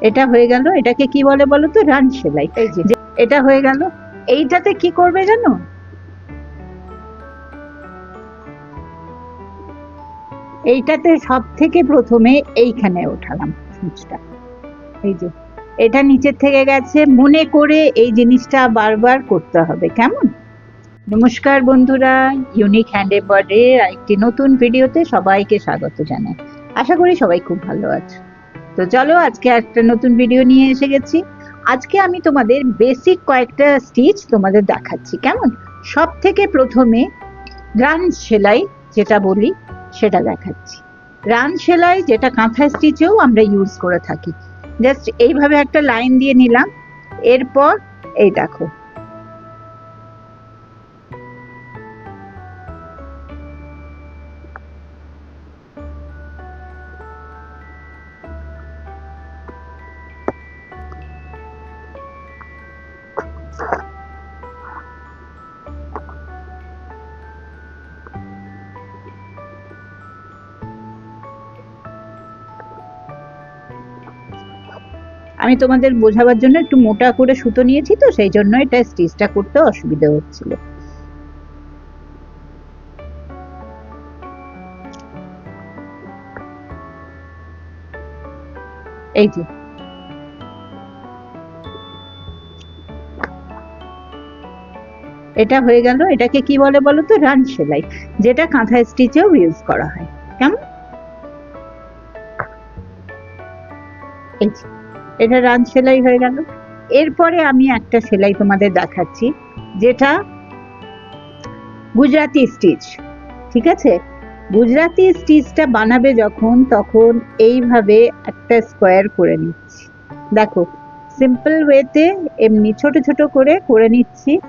এটা হয়ে গেল এটাকে কি বলে বলো তো রান সেলাই। এই যে। যে- এটা হয়ে গেল এইটাতে কি করবে জানো? এইটাতে সব থেকে প্রথমে এইখানে ওঠালাম সূচটা। এই যে এটা নিচের থেকে গেছে। মনে করে এই জিনিসটা বারবার করতে হবে কেমন? নমস্কার বন্ধুরা ইউনিক হ্যান্ড এম্বয়ডারির একটি নতুন ভিডিওতে সবাইকে স্বাগত জানাই। আশা করি সবাই খুব ভালো আছে। তো চলো আজকে একটা নতুন ভিডিও নিয়ে এসে গেছি। আজকে আমি তোমাদের বেসিক কয়েকটা স্টিচ তোমাদের দেখাচ্ছি, কেমন? সব থেকে প্রথমে রান সেলাই যেটা বলি, সেটা দেখাচ্ছি। রান সেলাই যেটা কাঁথা স্টিচেও আমরা ইউজ করে থাকি। জাস্ট এইভাবে একটা লাইন দিয়ে নিলাম, এরপর এই দেখো আমি তোমাদের বোঝাবার জন্য একটু মোটা করে সুতো নিয়েছি তো, সেই জন্য এটা স্টিচটা করতে অসুবিধা হচ্ছিল। এই যে। এটা হয়ে গেল, এটাকে কি বলে বলো তো? রান সেলাই, যেটা কাঁথা স্টিচেও ইউজ করা হয়। কেমন? এই এটা রান সেলাই হয়ে গেল। এরপরে আমি একটা সেলাই তোমাদের দেখাচ্ছি, যেটা গুজরাটি স্টিচ, ঠিক আছে? গুজরাটি স্টিচটা বানাবে যখন, তখন এইভাবে একটা স্কোয়ার করে নিচ্ছি। দেখো সিম্পল ওয়েতে এমনি ছোট ছোট করে করে নিচ্ছি।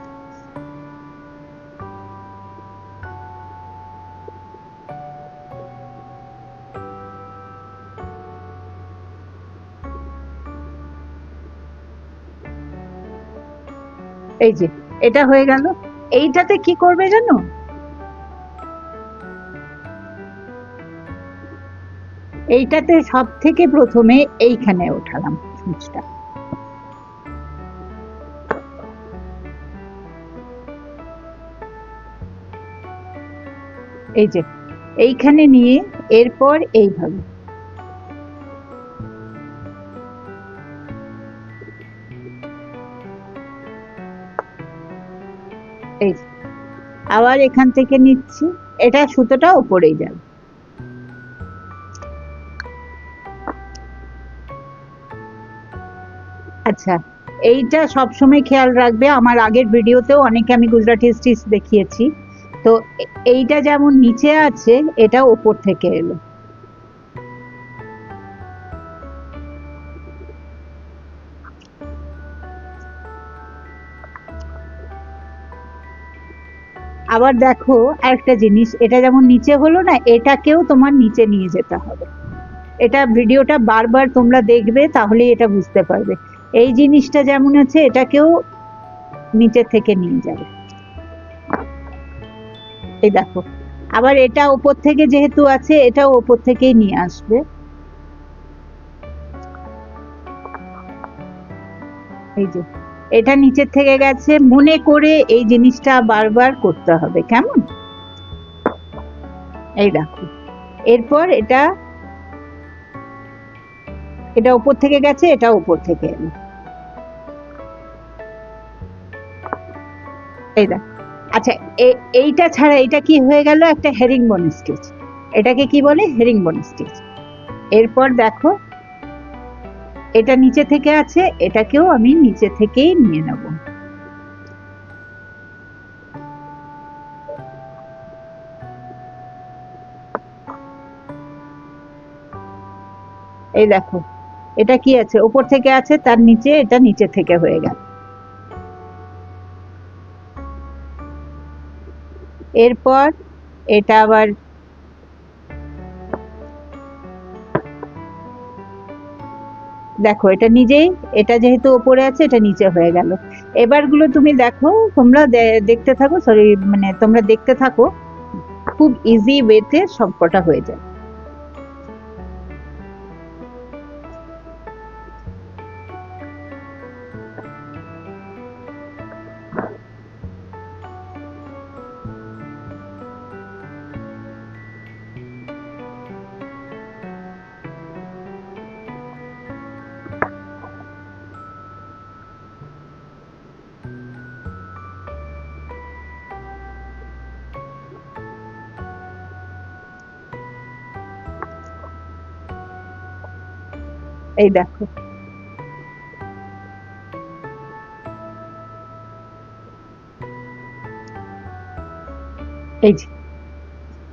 এই যে, এটা হয়ে গেল। এইটাতে কি করবে জানো? এইটাতে সব থেকে প্রথমে এইখানে ওঠালাম সূচটা। এই যে, এইখানে নিয়ে এরপর এইভাবে। এই আবার এখান থেকে নিচ্ছি। এটা সুতোটা ওপরেই যাবে। আচ্ছা এইটা সবসময় খেয়াল রাখবে। আমার আগের ভিডিওতেও অনেকে আমি গুজরাটি স্টিচ দেখিয়েছি। তো এইটা যেমন নিচে আছে, এটা ওপর থেকে এলো। আবার দেখো একটা জিনিস, এটা যেমন নিচে হলো না, এটাকেও তোমার নিচে নিয়ে যেতে হবে। এটা ভিডিওটা বারবার তোমরা দেখবে তাহলে এটা বুঝতে পারবে। এই জিনিসটা যেমন আছে, এটাকেও নিচে থেকে নিয়ে যাবে। এই দেখো, আবার এটা উপর থেকে যেহেতু আছে, এটাও উপর থেকেই নিয়ে আসবে। এই যে এটা নিচের থেকে গেছে। মনে করে এই জিনিসটা বারবার করতে হবে, কেমন? এই দেখো। এরপর এটা এটা উপর থেকে গেছে, এটা উপর থেকে এলো। এই দেখ। আচ্ছা এইটা ছাড়া এটা কি হয়ে গেল? একটা হেরিং বন স্টিচ এটাকে কি বলে? হেরিং বন স্টিচ এরপর দেখো এটা নিচে থেকে আছে, এটাকেও আমি নিচে থেকেই নিয়ে নেব। এই দেখো, এটা কি আছে? উপর থেকে আছে, তার নিচে, এটা নিচে থেকে হয়ে গেল। এরপর এটা আবার দেখো, এটা নিজেই, এটা যেহেতু ওপরে আছে, এটা নিচে হয়ে গেল। এবারগুলো তুমি দেখো, তোমরা দেখতে থাকো সরি মানে তোমরা দেখতে থাকো, খুব ইজি ওয়েতে সবকটা হয়ে যায়। এই দেখো। এই যে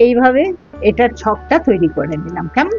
এইভাবে এটার ছকটা তৈরি করে নিলাম কেমন?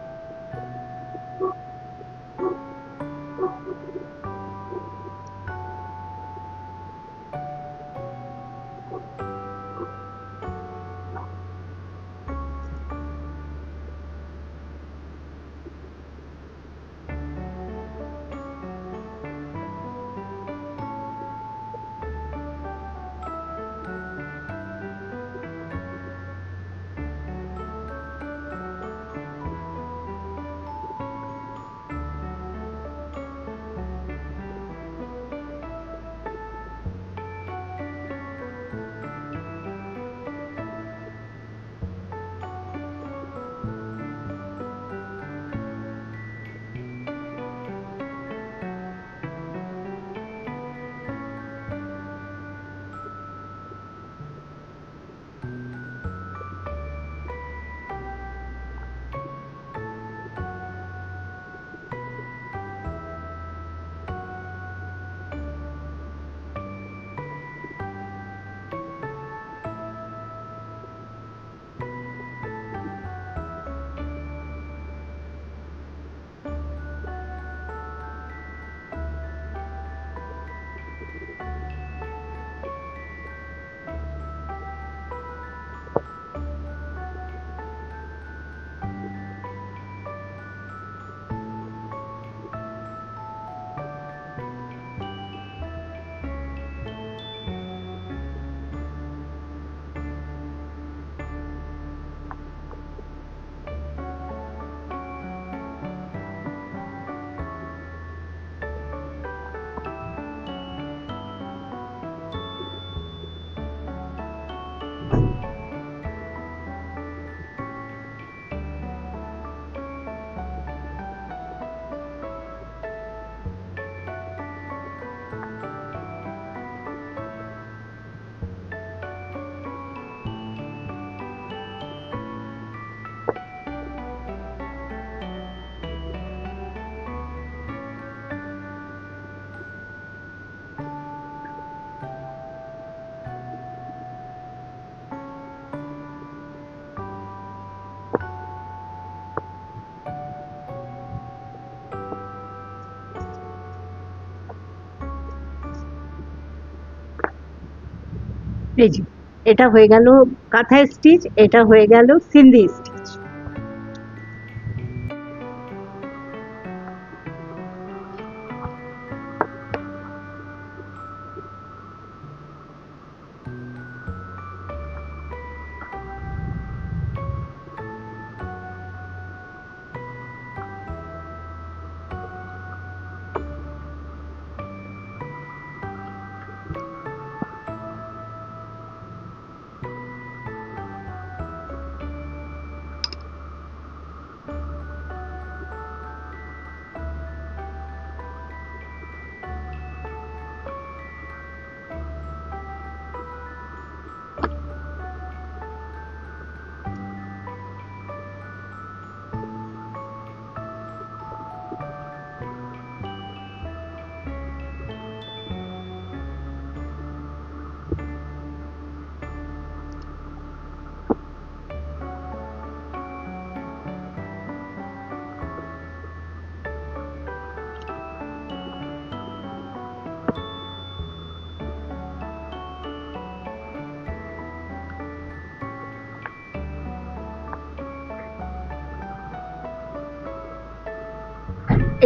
এই এটা হয়ে গেল কাঁথা স্টিচ এটা হয়ে গেল সিন্ধি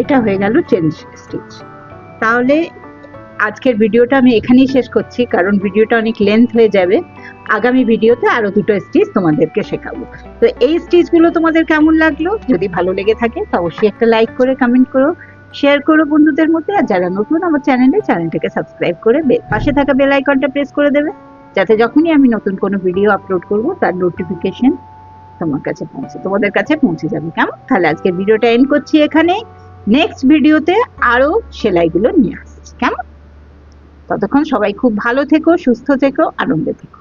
এটা হয়ে গেল চেন স্টিচ তাহলে আজকের ভিডিওটা আমি এখানেই শেষ করছি, কারণ ভিডিওটা অনেক লেন্থ হয়ে যাবে। আগামী ভিডিওতে আরও দুটো স্টিচ তোমাদেরকে শেখাবো। তো এই স্টিচগুলো তোমাদের কেমন লাগল? যদি ভালো লেগে থাকে, তো অবশ্যই একটা লাইক করে কমেন্ট করো শেয়ার করো বন্ধুদের মধ্যে, আর যারা নতুন আমার চ্যানেলে চ্যানেলটাকে সাবস্ক্রাইব করে পাশে থাকা বেল আইকনটা প্রেস করে দেবে, যাতে যখনই আমি নতুন কোনো ভিডিও আপলোড করব, তার নোটিফিকেশন তোমার কাছে পৌঁছে তোমাদের কাছে পৌঁছে যাবে। কেমন? তাহলে আজকে ভিডিওটা এন্ড করছি এখানে নেক্সট ভিডিওতে আরও সেলাইগুলো নিয়ে আসছি। কেমন? ততক্ষণ সবাই খুব ভালো থেকো, সুস্থ থেকো, আনন্দে থেকো।